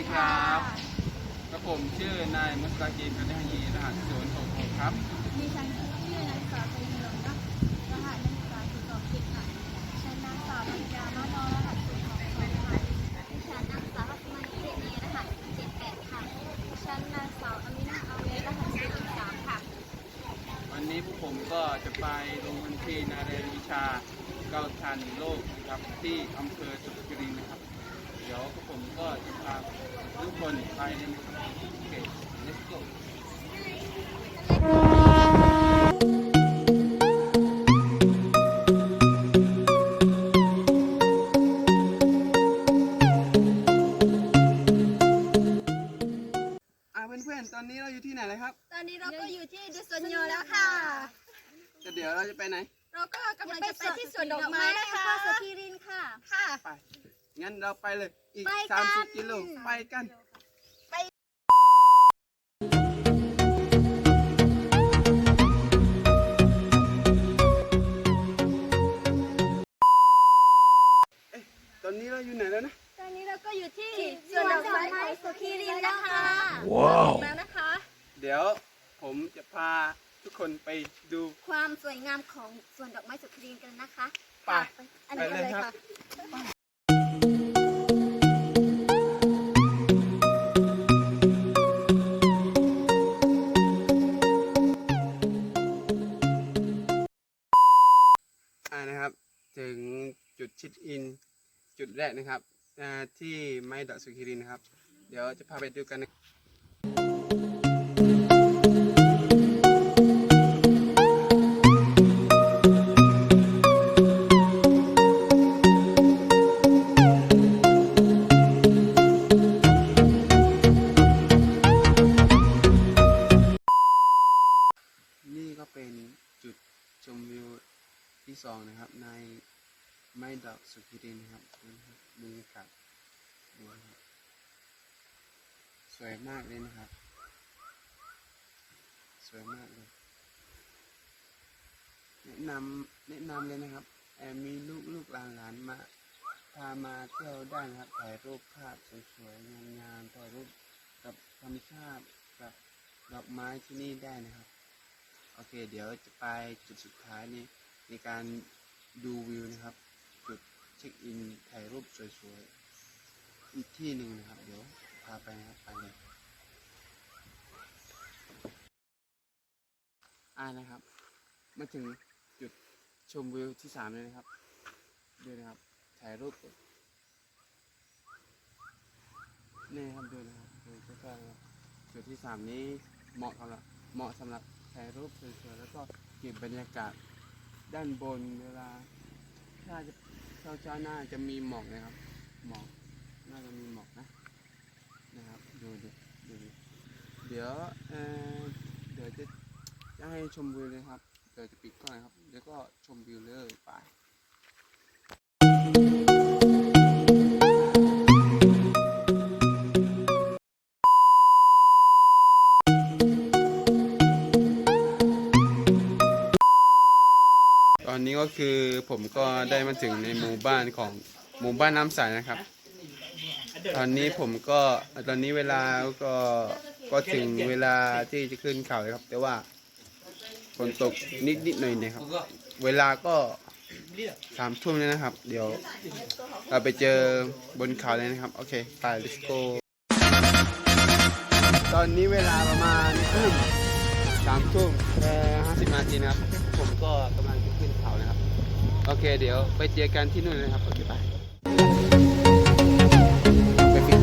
ดีครับกระผมชื่อนายมุสตากีกันเนฮีรหัสศูนย์หกหกครับ ดิฉันชื่อนางสาวไทยนงนะรหัสนักศึกษาสี่สองเจ็ดค่ะฉันนางสาวปัญญามานอรหัสศูนย์สองสองค่ะดิฉันนางสาวรัตมาเจเนีรหัสเจ็ดแปดค่ะดิฉันนางสาวอามินาอาเลรหัสสี่สามค่ะ วันนี้พวกผมก็จะไปลงพื้นที่นาเรียนวิชาเกาทันโลกนะครับที่อำเภอสุ ดี๋ยวพวกผมก็จะพาทุกคนไปนะครับโอเค let's go อ่าเพื่อนๆ ตอนนี้เราอยู่ที่ไหนเลยครับ ตอนนี้เราก็อยู่ที่ดุสนโยแล้วค่ะ จะเดี๋ยวเราจะไปไหน เราก็กำลังจะไปที่สวนดอกไม้นะคะสกีรินค่ะ ค่ะ ไป งั้นเราไปเลย อีกไปกัน30กิโลไปกันไปตอนนี้เราอยู่ไหนแล้วนะตอนนี้เราก็อยู่ที่สวนดอกไม้ของสกีรินนะคะว้าวแล้วนะคะ เดี๋ยวผมจะพาทุกคนไปดูความสวยงามของสวนดอกไม้สุขีรินกันนะคะไปอันนี้ไปเลเลยยครัค่ะ ชิดอินจุดแรกนะครับที่ไม้ดอกสุขีรินนะครับ เดี๋ยวจะพาไปดูกันนะ สุขีรินนะครับนะครับบรรยากาศดูนะครับสวยมากเลยนะครับ สวยมากเลย แนะนำแนะนำเลยนะครับแอบมีลูกลูกหลานหลานมาพามาเที่ยวได้นะครับถ่ายรูปภาพสวยๆงามๆถ่ายรูปกับธรรมชาติกับดอกไม้ที่นี่ได้นะครับ โอเค เดี๋ยวจะไปจุดสุดท้ายนี้ในการดูวิวนะครับ จุด เช็คอินถ่ายรูปสวยๆ อีกที่หนึ่งนะครับ เดี๋ยวพาไปนะครับไปเลยอ่านะครับ มาถึงจุดชมวิวที่สามเลยนะครับดูนะครับ ถ่ายรูปนนี่ครับดูนะครับดูใกล้ๆนะครับจุดที่สามนี้เหมาะสำหรับเหมาะสำหรับถ่ายรูปสวยๆแล้วก็เก็บบรรยากาศด้านบนเวลาถ้าจะ เช้าเช้าหน้าจะมีหมอกนะครับ หมอก น่าจะมีหมอกนะ นะครับ ดูดูดูเดี๋ยวเออเดี๋ยวจะจะให้ชมวิวเลยครับ เดี๋ยวจะปิดกล้องนครับเดี๋ยวก็ชมวิวเลยไป ผมก็ได้มาถึงในหมู่บ้านของหมู่บ้านน้ำใสนะครับ ตอนนี้ผมก็ตอนนี้เวลาก็ก็ถึงเวลาที่จะขึ้นเขาแล้วครับ แต่ว่าฝนตกนิดนิดๆหน่อยๆนะครับ เวลาก็สามทุ่มแล้วนะครับ เดี๋ยวเราไปเจอบนเขาเลยนะครับ โอเคไป let's go ตอนนี้เวลาประมาณทุ่มสามทุ่มห้าสิบนาทีนะครับ ผมก็กำลัง โอเค เดี๋ยวไปเจอกันที่นู่นเลยนะครับ โอเคไปไปฟิก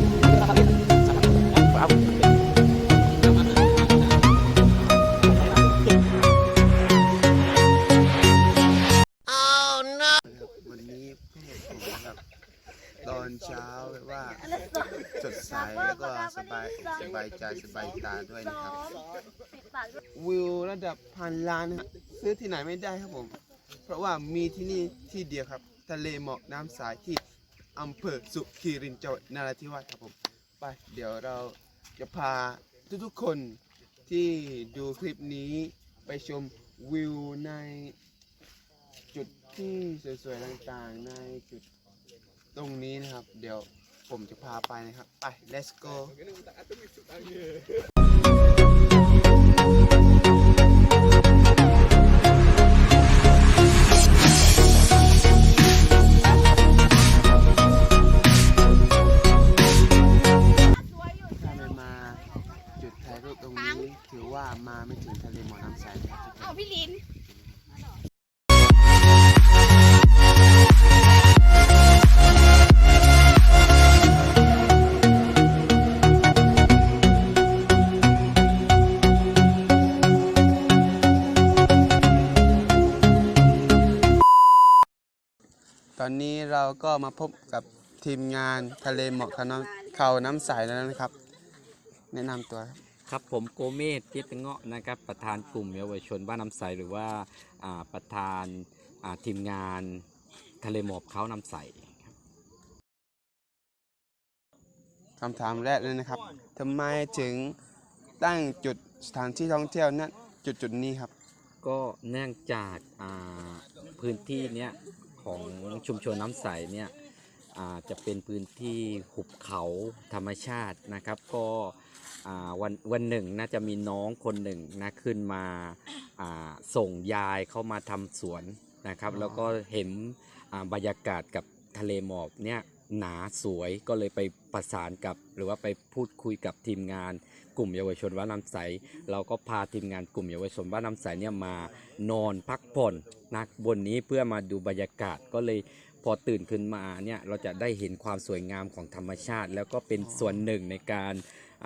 วันนี้ผมนะครับตอนเช้าแบบว่าสดใสแล้วก็สบายสบายใจสบายตาด้วยนะครับ วิวระดับพันล้านนะครับซื้อที่ไหนไม่ได้ครับผม เพราะว่ามีที่นี่ที่เดียวครับ ทะเลหมอกน้ำใสที่อำเภอสุขีรินจังหวัดนราธิวาสครับผมไปเดี๋ยวเราจะพาทุกๆคนที่ดูคลิปนี้ไปชมวิวในจุดที่สวยๆต่างๆ ในจุดตรงนี้นะครับ เดี๋ยวผมจะพาไปนะครับ ไป let's go ก็มาพบกับทีมงานทะเลหมอกเขาน้ำเขาน้ำใสแล้วนะครับ แนะนำตัวครับครับผมโกเมศจิตเงาะนะครับ ประธานกลุ่มเยาวชนบ้านน้ำใสหรือว่าอ่าประธานอ่าทีมงานทะเลหมอกเขาน้ำใสคำถามแรกเลยนะครับทำไมถึงตั้งจุดสถานที่ท่องเที่ยวนั้นจุดจุดนี้ครับ ก็เนื่องจากอ่าพื้นที่เนี้ย ของชุมชนน้ำใสเนี่ยจะเป็นพื้นที่หุบเขาธรรมชาตินะครับ ก็วันวันหนึ่งน่าจะมีน้องคนหนึ่งนะขึ้นมาาส่งยายเข้ามาทำสวนนะครับ แล้วก็เห็นบรรยากาศกับทะเลหมอกเนี่ย หนาสวยก็เลยไปประสานกับ หรือว่าไปพูดคุยกับทีมงาน กลุ่มเยาวชนว่านน้ำใส เราก็พาทีมงานกลุ่มเยาวชนบ้านน้ำใสเนี่ยมานอนพักผ่อนนักบนนี้เพื่อมาดูบรรยากาศก็เลยพอตื่นขึ้นมาเนี่ยเราจะได้เห็นความสวยงามของธรรมชาติ แล้วก็เป็นส่วนหนึ่งในการ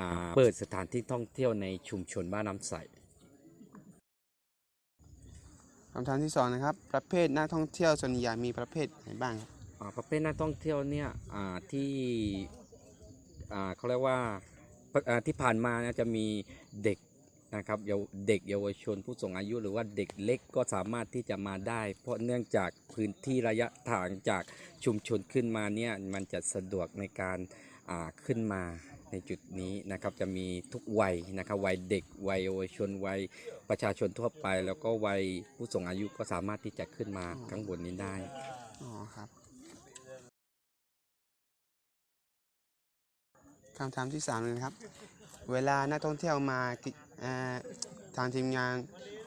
าเปิดสถานที่ท่องเที่ยวในชุมชนบ้านน้ำใสคำถามที่สองนะครับ ประเภทนักท่องเที่ยวส่วนใหญ่มีประเภทไหนบ้างครับ ประเภทนักท่องเที่ยวเนี่ยอ่าที่อ่าเขาเรียกว่าอ่าที่ผ่านมานจะมีเด็กนะครับเด็กเยาวชนผู้สูงอายุหรือว่าเด็กเล็กก็สามารถที่จะมาได้ เพราะเนื่องจากพื้นที่ระยะทางจากชุมชนขึ้นมาเนี่ยมันจะสะดวกในการอ่าขึ้นมาในจุดนี้นะครับจะมีทุกวัยนะครับวัยเด็กวัยเยาวชนวัยประชาชนทั่วไป แล้วก็วัยผู้สูงอายุก็สามารถที่จะขึ้นมาข้างบนนี้ได้อ๋อครับ คำถามที่สามเลยนะครับ เวลานักท่องเที่ยวมากิเอ่อทางทีมงาน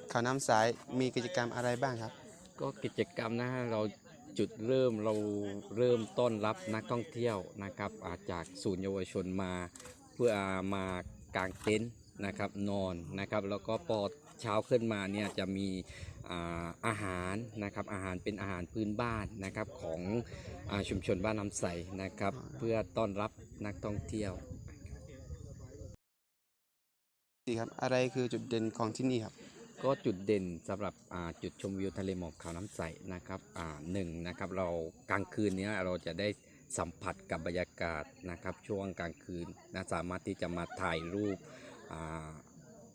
เขาน้ำใสมีกิจกรรมอะไรบ้างครับ ก็กิจกรรมนะฮะเราจุดเริ่มเราเริ่มต้อนรับนักท่องเที่ยวนะครับอาจากศูนย์เยาวชนมา เพื่อมากางเต็นท์นะครับนอนนะครับแล้วก็พอเช้าขึ้นมาเนี่ยจะมีอ่าอาหารนะครับอาหารเป็นอาหารพื้นบ้านนะครับของอาชุมชนบ้านน้ำใสนะครับ เพื่อต้อนรับ นักท่องเที่ยวสี่ครับอะไรคือจุดเด่นของที่นี่ครับ ก็จุดเด่นสำหรับอ่าจุดชมวิวทะเลหมอกขาวน้ำใสนะครับอ่าหนึ่งนะครับเรากลางคืนเนี้ยเราจะได้สัมผัสกับบรรยากาศนะครับ ช่วงกลางคืนนะสามารถที่จะมาถ่ายรูปอ่า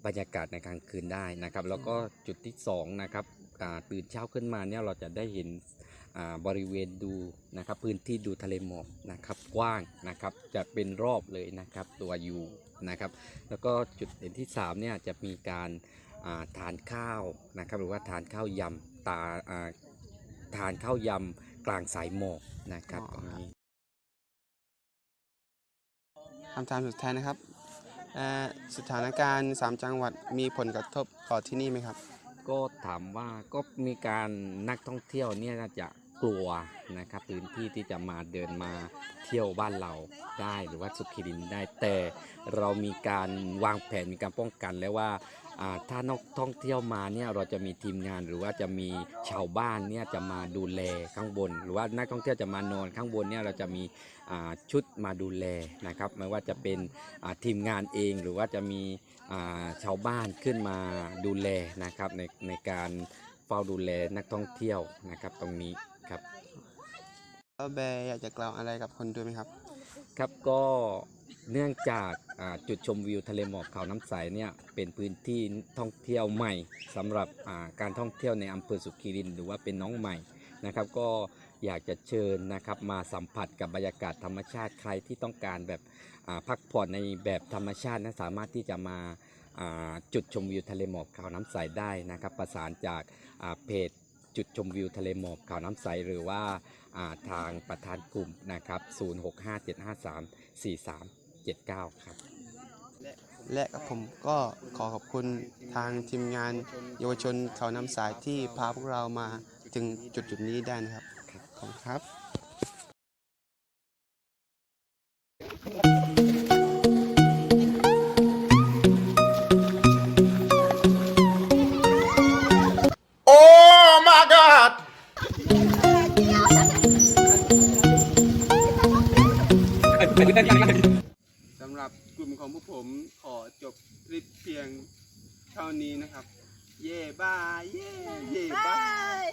บรรยากาศในกลางคืนได้นะครับ แล้วก็จุดที่สองนะครับอ่าตื่นเช้าขึ้นมาเนี่ยเราจะได้เห็นอ่า บริเวณดูนะครับพื้นที่ดูทะเลหมอกนะครับกว้างนะครับจะเป็นรอบเลยนะครับตัวยูนะครับแล้วก็จุดเด่นที่3เนี่ยจะมีการอ่าทานข้าวนะครับหรือว่าทานข้าวยำตาอ่าทานข้าวยำกลางสายหมอกนะครับอ๋อตรงนี้คำถามสุดท้ายนะครับเอ่อสถานการณ์ 3 จังหวัดมีผลกระทบต่อที่นี่ไหมครับ ก็ถามว่าก็มีการนักท่องเที่ยวเนี่ยน่าจะ กลัวนะครับพื้นที่ที่จะมาเดินมาเที่ยวบ้านเราได้หรือว่าสุขิรินได้แต่เรามีการวางแผนมีการป้องกันแล้วว่าถ้านักท่องเที่ยวมาเนี่ยเราจะมีทีมงานหรือว่าจะมีชาวบ้านเนี่ยจะมาดูแลข้างบน หรือว่านักท่องเที่ยวจะมานอนข้างบนเนี่ยเราจะมีชุดมาดูแลนะครับไม่ว่าจะเป็นทีมงานเองหรือว่าจะมีชาวบ้านขึ้นมาดูแลนะครับในในการเฝ้าดูแลนักท่องเที่ยวนะครับตรงนี้ ครับแล้วแบร์อยากจะกล่าวอะไรกับคนดูไหมครับ ครับก็เนื่องจากอ่าจุดชมวิวทะเลหมอกเขาน้ำใสเนี่ยเป็นพื้นที่ท่องเที่ยวใหม่สำหรับอ่าการท่องเที่ยวในอำเภอสุขีรินทร์หรือว่าเป็นน้องใหม่นะครับ ก็อยากจะเชิญนะครับมาสัมผัสกับบรรยากาศธรรมชาติใครที่ต้องการแบบอ่าพักผ่อนในแบบธรรมชาตินะสามารถที่จะมาอ่าจุดชมวิวทะเลหมอกเขาน้ำใสได้นะครับ ประสานจากอ่าเพจ จุดชมวิวทะเลหมอกเขาน้ำใสหรือว่าอ่าทางประธานกลุ่มนะครับ 0657534379 ครับ และกับผมก็ขอขอบคุณทางทีมงานเยาวชนเขาน้ำสายที่พาพวกเรามาถึงจุดจุดๆนี้ได้นะครับ ขอบคุณครับ สำหรับกลุ่มของพวกผมขอจบคลิปเพียงเท่านี้นะครับ เย่บาย เย่เย่บาย